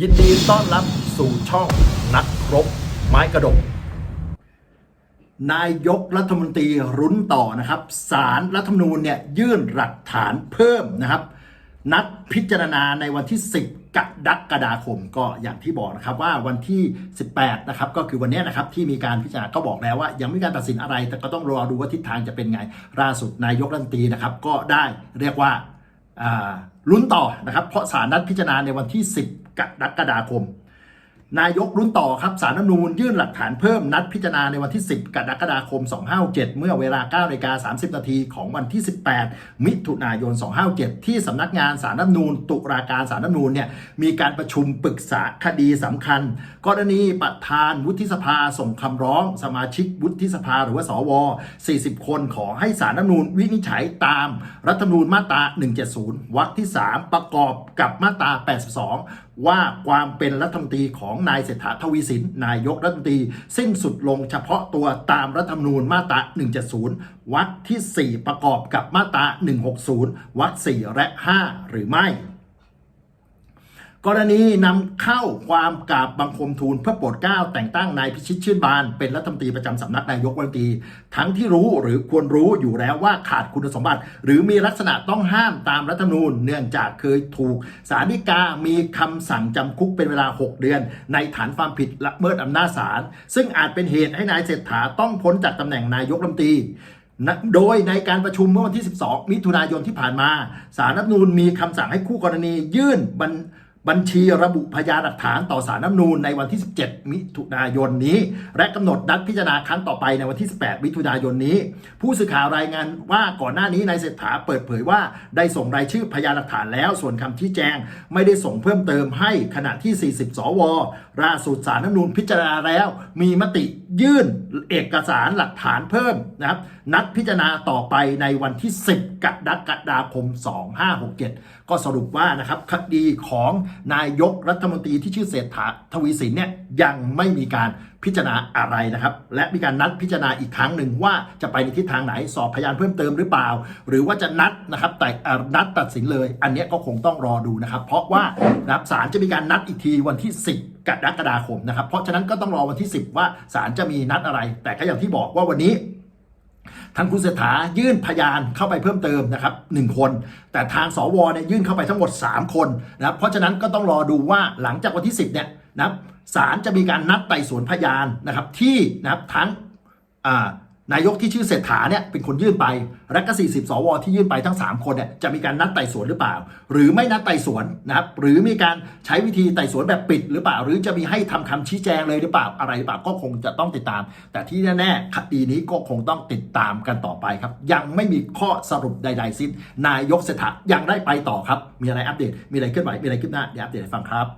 ยินดีต้อนรับสู่ช่องนักรบไม้กระดก นายกรัฐมนตรีรุ้นต่อนะครับสารรัฐธรรมนูญเนี่ยยื่นหลักฐานเพิ่มนะครับ นัดพิจารณาในวันที่ 10กรกฎาคมก็อย่างที่บอกนะครับว่าวันที่ 18นะครับก็คือวันนี้นะครับที่มีการพิจารณาก็บอกแล้วว่า ยังไม่มีการตัดสินอะไร แต่ก็ต้องรอดูว่าทิศทางจะเป็นไงล่าสุดนายกรัฐมนตรีนะครับก็ได้เรียกว่าลุ้นต่อนะครับ เพราะศาลนัดพิจารณาในวันที่ 10 กรกฎาคม นายกลุ้นต่อครับสารรัฐนูญยื่นหลักฐานเพิ่มนัดพิจารณาในวันที่ 10 กรกฎาคม 2567 เมื่อเวลา9นาฬิกา30 นาทีของวันที่ 18 มิถุนายน 257 ที่สำนักงานสารรัฐนูญตุลาการสารรัฐนูญเนี่ยมีการประชุมปรึกษาคดีสำคัญ กรณีประธานวุฒิสภาส่งคำร้อง สมาชิกวุฒิสภาหรือว่าสว 40 คนขอให้สารรัฐนูญวินิจฉัยตามรัฐธรรมนูญมาตรา 170 วรรคที่ 3 ประกอบกับมาตรา 82ว่าความเป็นรัฐมนตรีของนายเศรษฐาทวีสิน นายกรัฐมนตรี สิ้นสุดลงเฉพาะตัวตามรัฐธรรมนูญมาตรา 170 วรรคที่ 4 ประกอบกับมาตรา 160 วรรค 4 และ 5 หรือไม่ กรณีนำเข้าความกาบบังคมทูลเพื่อโปรดเกล้าแต่งตั้งนายพิชิตชื่นบาน เป็นรัฐมนตรีประจำสำนักนายกรัฐมนตรีทั้งที่รู้หรือควรรู้อยู่แล้วว่าขาดคุณสมบัติ หรือมีลักษณะต้องห้ามตามรัฐธรรมนูญ เนื่องจากเคยถูกศาลฎีกามีคำสั่งจำคุกเป็นเวลา 6 เดือน ในฐานความผิดละเมิดอำนาจศาลซึ่งอาจเป็นเหตุให้นายเศรษฐาต้องพ้นจากตำแหน่งนายกรัฐมนตรีโดยในการประชุมเมื่อวันที่ 12 มิถุนายนที่ผ่านมา สารรัฐธรรมนูญมีคำสั่งให้คู่กรณียื่นบัญ บัญชีระบุพยานหลักฐานต่อสารรัฐธรรมนูญในวันที่ 17 มิถุนายนนี้ และกำหนดนัดพิจารณาครั้งต่อไปในวันที่ 18 มิถุนายนนี้ ผู้สื่อข่าวรายงานว่าก่อนหน้านี้นายเศรษฐาเปิดเผยว่าได้ส่งรายชื่อพยานหลักฐานแล้ว ส่วนคำชี้แจงไม่ได้ส่งเพิ่มเติมให้ขณะที่ 40 สวล่าสุดสารรัฐธรรมนูญพิจารณาแล้ว มีมติยื่นเอกสารหลักฐานเพิ่มนะครับนัดพิจารณาต่อไปในวันที่ 10กรกฎาคม 2567 ก็สรุปว่านะครับคดีของนายกรัฐมนตรีที่ชื่อเศรษฐาทวีสินเนี่ยยังไม่มีการพิจารณาอะไรนะครับ และมีการนัดพิจารณาอีกครั้งหนึ่งว่าจะไปในทิศทางไหนสอบพยานเพิ่มเติมหรือเปล่า หรือว่าจะนัดนะครับแต่นัดตัดสินเลย อันนี้ก็คงต้องรอดูนะครับ เพราะว่านะครับศาลจะมีการนัดอีกทีวันที่ 10กรกฎาคมนะครับ เพราะฉะนั้นก็ต้องรอวันที่ 10 ว่าศาลจะมีนัดอะไร แต่ก็อย่างที่บอกว่าวันนี้ ทางคุณเศรษฐายื่นพยานเข้าไปเพิ่มเติมนะครับหนึ่งคน แต่ทางสวเนี่ยยื่นเข้าไปทั้งหมด 3 คนนะครับเพราะฉะนั้นก็ต้องรอดูว่าหลังจากวันที่ 10เนี่ยนะครับศาลจะมีการนัดไต่สวนพยานนะครับที่นะครับทั้งอ่า นายกที่ชื่อเศรษฐาเนี่ยเป็นคนยื่นไป และก็ 40 สว ที่ยื่นไปทั้ง 3 คนเนี่ยจะมีการนัดไต่สวนหรือเปล่า หรือไม่นัดไต่สวนนะครับหรือมีการใช้วิธีไต่สวนแบบปิดหรือเปล่า หรือจะมีให้ทำคำชี้แจงเลยหรือเปล่าอะไรหรือเปล่าก็คงจะต้องติดตาม แต่ที่แน่ๆคดีนี้ก็คงต้องติดตามกันต่อไปครับ ยังไม่มีข้อสรุปใด ๆ สิ้น นายกเศรษฐายังได้ไปต่อครับ มีอะไรอัปเดตมีอะไรเคลื่อนไหวมีอะไรคืบหน้าเดี๋ยวอัปเดตให้ฟังครับ